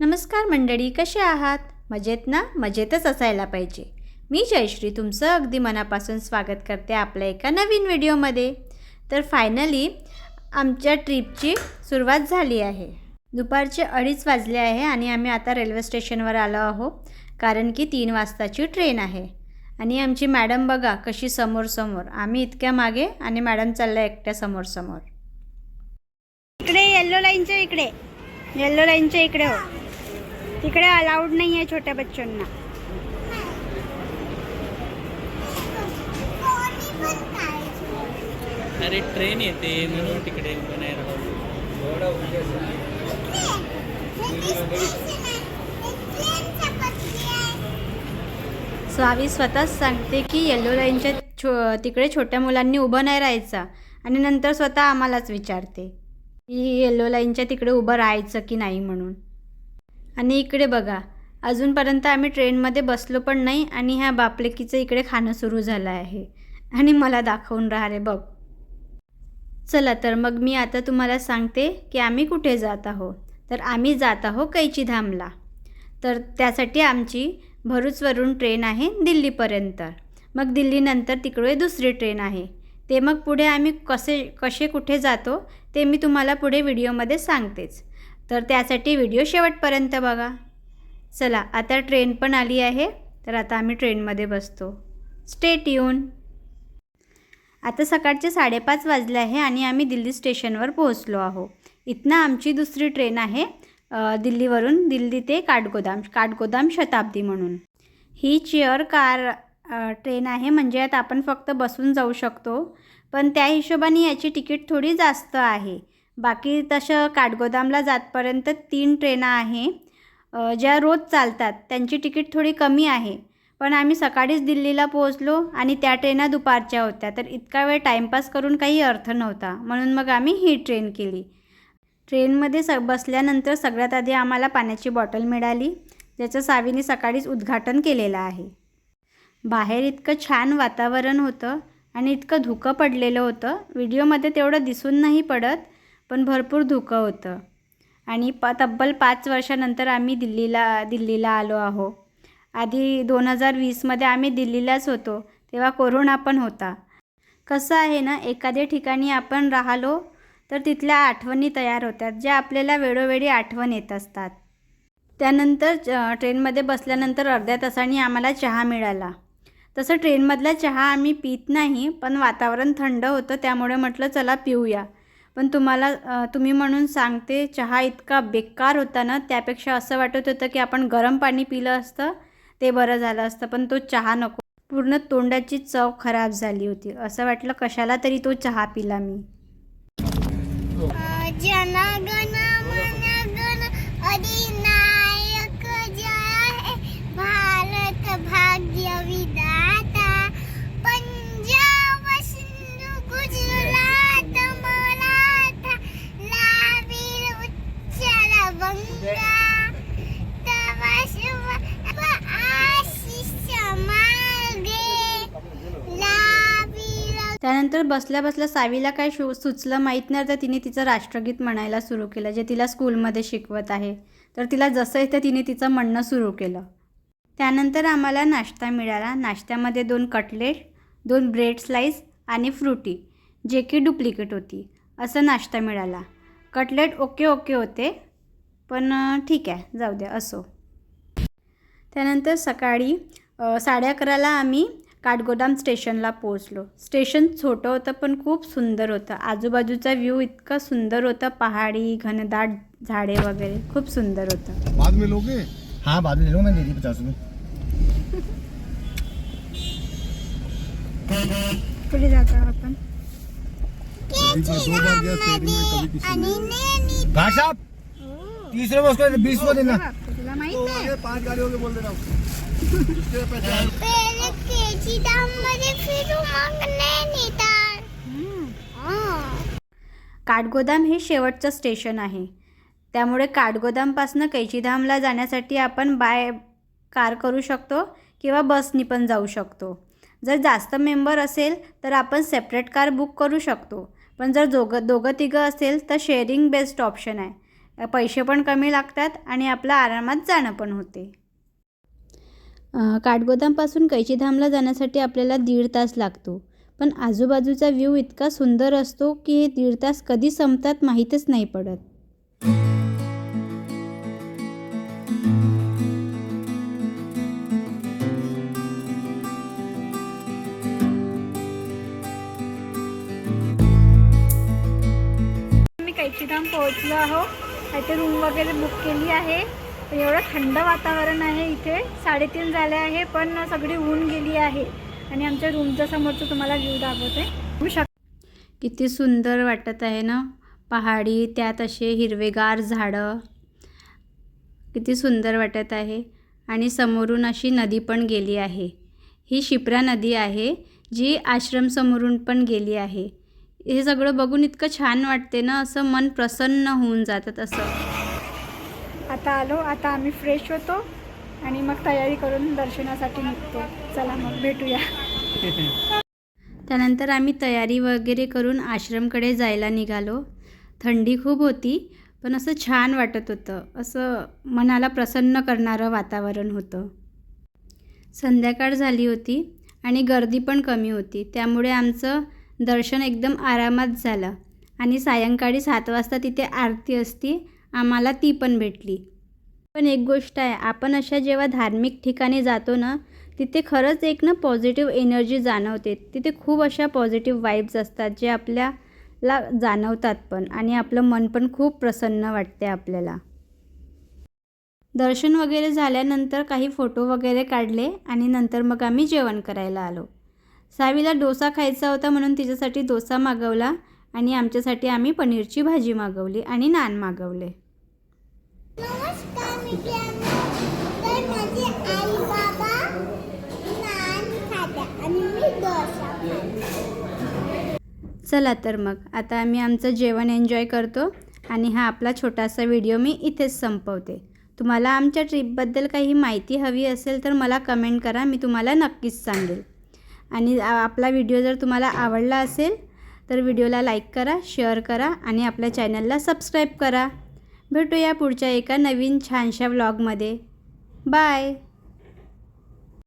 नमस्कार मंडळी कसे आहात? मजेत ना? मजेतच असायला पाहिजे. मी जयश्री तुमचं अगदी मनापासून स्वागत करते आपल्या एका नवीन व्हिडिओमध्ये. तर फायनली आमच्या ट्रिपची सुरुवात झाली आहे. दुपारचे अडीच वाजले आहे आणि आम्ही आता रेल्वे स्टेशनवर आलो आहो कारण की तीन वाजताची ट्रेन आहे. आणि आमची मॅडम बघा कशी समोर समोर आम्ही इतक्या मागे आणि मॅडम चालल्या एकट्या समोर समोर इकडे येल्लो लाईनच्या इकडे. येल्लो लाईनच्या इकडे हो. तिकडे अलाउड नाही आहे छोट्या बच्चांना. अरे ट्रेन येते म्हणून तिकडे उभं नाही राहू सो आम्ही स्वतःच सांगते की येल्लो लाईनच्या छो तिकडे छोट्या मुलांनी उभं नाही राहायचं. आणि नंतर स्वतः आम्हालाच विचारते की येल्लो लाईनच्या तिकडे उभं राहायचं की नाही म्हणून. आणि इकडे बघा अजूनपर्यंत आम्ही ट्रेनमध्ये बसलो पण नाही आणि ह्या बापलेकीचं इकडे खाणं सुरू झालं आहे. आणि मला दाखवून राहिले बघ. चला तर मग मी आता तुम्हाला सांगते की आम्ही कुठे जात आहो तर आम्ही जात आहोत कैचीधामला. तर त्यासाठी आमची भरूचवरून ट्रेन आहे दिल्लीपर्यंत. मग दिल्लीनंतर तिकडे दुसरी ट्रेन आहे. ते मग पुढे आम्ही कसे कसे कुठे जातो ते मी तुम्हाला पुढे व्हिडिओमध्ये सांगतेच. तर त्यासाठी व्हिडिओ शेवटपर्यंत बघा. चला आता ट्रेन पण आली आहे तर आता आम्ही ट्रेनमध्ये बसतो. स्टेट येऊन आता सकाळचे साडेपाच वाजले आहे आणि आम्ही दिल्ली स्टेशनवर पोहोचलो आहो इथनं आमची दुसरी ट्रेन आहे दिल्लीवरून दिल्ली ते काठगोदाम काठगोदाम शताब्दी म्हणून. ही चेअर कार ट्रेन आहे म्हणजे आता आपण फक्त बसून जाऊ शकतो. पण त्या हिशोबाने याची तिकीट थोडी जास्त आहे. बाकी तसं काठगोदामला जातपर्यंत तीन ट्रेना आहे. ज्या रोज चालतात त्यांची तिकीट थोडी कमी आहे. पण आम्ही सकाळीच दिल्लीला पोहोचलो आणि त्या ट्रेना दुपारच्या होत्या. तर इतका वेळ टाईमपास करून काही अर्थ नव्हता. म्हणून मग आम्ही ही ट्रेन केली. ट्रेनमध्ये स बसल्यानंतर सगळ्यात आधी आम्हाला पाण्याची बॉटल मिळाली ज्याचं सावीने सकाळीच उद्घाटन केलेलं आहे. बाहेर इतकं छान वातावरण होतं आणि इतकं धुकं पडलेलं होतं. व्हिडिओमध्ये तेवढं दिसून नाही पडत पण भरपूर धुकं होतं. आणि प तब्बल पाच वर्षानंतर आम्ही दिल्लीला दिल्लीला आलो आहो. आधी दोन हजार वीसमध्ये आम्ही दिल्लीलाच होतो तेव्हा कोरोना पण होता. कसं आहे ना एखाद्या ठिकाणी आपण राहिलो तर तिथल्या आठवणी तयार होतात ज्या आपल्याला वेळोवेळी आठवण येत असतात. त्यानंतर ट्रेनमध्ये बसल्यानंतर अर्ध्या तासाने आम्हाला चहा मिळाला. तसं ट्रेनमधला चहा आम्ही पित नाही पण वातावरण थंड होतं त्यामुळे म्हटलं चला पिऊया. पण तुम्हाला तुम्ही म्हणून सांगते चहा इतका बेकार होता ना त्यापेक्षा असं वाटत होतं की आपण गरम पाणी पिलं असतं ते बरं झालं असतं पण तो चहा नको. पूर्ण तोंडाची चव खराब झाली होती. असं वाटलं कशाला तरी तो चहा पिला मी. ज्यांना त्यानंतर बसल्या बसल्या सावीला काय शु सुचलं माहीत नाही तर तिने तिचं राष्ट्रगीत म्हणायला सुरू केलं जे तिला स्कूलमध्ये शिकवत आहे. तर तिला जसं येतं तिने तिचं म्हणणं सुरू केलं. त्यानंतर आम्हाला नाश्ता मिळाला. नाश्त्यामध्ये दोन कटलेट दोन ब्रेड स्लाईस आणि फ्रुटी जे की डुप्लिकेट होती. असं नाश्ता मिळाला. कटलेट ओके ओके होते पण ठीक आहे जाऊ द्या असो. त्यानंतर सकाळी साडे अकराला आम्ही काठगोदाम स्टेशनला पोहोचलो. स्टेशन छोटं होतं पण खूप सुंदर होतं. आजूबाजूचा व्ह्यू इतका सुंदर होता पहाडी घनदाट झाडे वगैरे खूप सुंदर होतं. बाद में लोगे? हाँ बाद में ले लूँगा मैं दे दी पचास पुढे जातो आपण. कभी मैं दो बार गया शेयरिंग में कभी किसी में भाई साहब तीस रुपये उसको बीस रुपये देना। तुला तो माहीत आगे पांच गाड़ियों के बोल दे रहा हूँ उसके पैसे काठगोदाम हे शेवटचं स्टेशन आहे. त्यामुळे काठगोदामपासनं कैचीधामला जाण्यासाठी आपण बाय कार करू शकतो किंवा बसनी पण जाऊ शकतो. जर जास्त मेंबर असेल तर आपण सेपरेट कार बुक करू शकतो. पण जर दोघं दोघं तिघं असेल तर शेअरिंग बेस्ट ऑप्शन आहे. पैसे पण कमी लागतात आणि आपलं आरामात जाणं पण होते. काठगोदामपासून कैचीधामला जाण्यासाठी आपल्याला दीड तास लागतो. पण आजूबाजूचा व्ह्यू इतका सुंदर असतो की हे दीड तास कधी संपतात माहीतच नाही पडत. मी कैचीधाम पोहोचलो आहो इथे रूम वगैरे बुक केली आहे. एवढं थंड वातावरण आहे इथे. साडेतीन झाले आहे पण सगळी ऊन गेली आहे. आणि आमच्या रूमच्या समोरचं तुम्हाला व्ह्यू दाखवते. शक किती सुंदर वाटत आहे ना? पहाडी त्यात असे हिरवेगार झाडं. किती सुंदर वाटत आहे. आणि समोरून अशी नदी पण गेली आहे. ही शिप्रा नदी आहे जी आश्रमसमोरून पण गेली आहे. हे सगळं बघून इतकं छान वाटते ना? असं मन प्रसन्न होऊन जातात असं. आता आलो. आता आम्ही फ्रेश होतो आणि मग तयारी करून दर्शनासाठी निघतो. चला मग भेटूया. त्यानंतर आम्ही तयारी वगैरे करून आश्रमकडे जायला निघालो. थंडी खूप होती पण असं छान वाटत होतं. असं मनाला प्रसन्न करणारं वातावरण होतं. संध्याकाळ झाली होती आणि गर्दी पण कमी होती. त्यामुळे आमचं दर्शन एकदम आरामात झालं. आणि सायंकाळी सात वाजता तिथे आरती असती. आम्हाला ती पण भेटली. पण एक गोष्ट आहे आपण अशा जेव्हा धार्मिक ठिकाणी जातो ना तिथे खरंच एक ना पॉझिटिव्ह एनर्जी जाणवते. तिथे खूप अशा पॉझिटिव्ह वाईब्स असतात जे आपल्याला जाणवतात पण आणि आपलं मन पण खूप प्रसन्न वाटते आपल्याला. दर्शन वगैरे झाल्यानंतर काही फोटो वगैरे काढले आणि नंतर मग आम्ही जेवण करायला आलो. सावीला डोसा खायचा होता म्हणून तिच्यासाठी डोसा मागवला. आणि आमच्यासाठी आम्ही पनीरची भाजी मागवली आणि नान मागवले. चला तर मग आता आम्ही आमचं जेवण एन्जॉय करतो आणि हा आपला छोटासा व्हिडिओ मी इथेच संपवते. तुम्हाला आमच्या ट्रिपबद्दल काही माहिती हवी असेल तर मला कमेंट करा मी तुम्हाला नक्कीच सांगेल. आणि आपला व्हिडिओ जर तुम्हाला आवडला असेल तर व्हिडिओला लाईक करा शेअर करा आणि आपल्या चॅनलला सबस्क्राईब करा. भेटूया पुढच्या एका नवीन छानशा व्लॉगमध्ये. बाय!